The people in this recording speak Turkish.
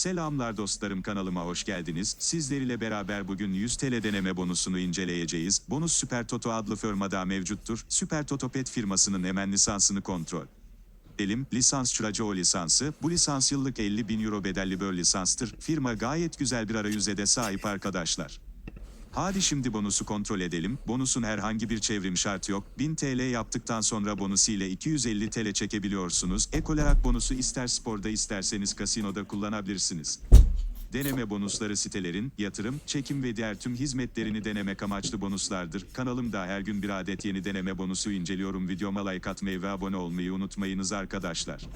Selamlar dostlarım kanalıma hoş geldiniz. Sizler ile beraber bugün 100 TL deneme bonusunu inceleyeceğiz. Bonus Süper Toto adlı firmada mevcuttur. Süper Toto Pet firmasının hemen lisansını kontrol. Elim, lisans o lisansı. Bu lisans yıllık 50 bin euro bedelli bir lisanstır. Firma gayet güzel bir arayüze de sahip arkadaşlar. Hadi şimdi bonusu kontrol edelim. Bonusun herhangi bir çevrim şartı yok. 1000 TL yaptıktan sonra bonusu ile 250 TL çekebiliyorsunuz. Ek olarak bonusu ister sporda isterseniz kasinoda kullanabilirsiniz. Deneme bonusları sitelerin, yatırım, çekim ve diğer tüm hizmetlerini denemek amaçlı bonuslardır. Kanalımda her gün bir adet yeni deneme bonusu inceliyorum. Videoma like atmayı ve abone olmayı unutmayınız arkadaşlar.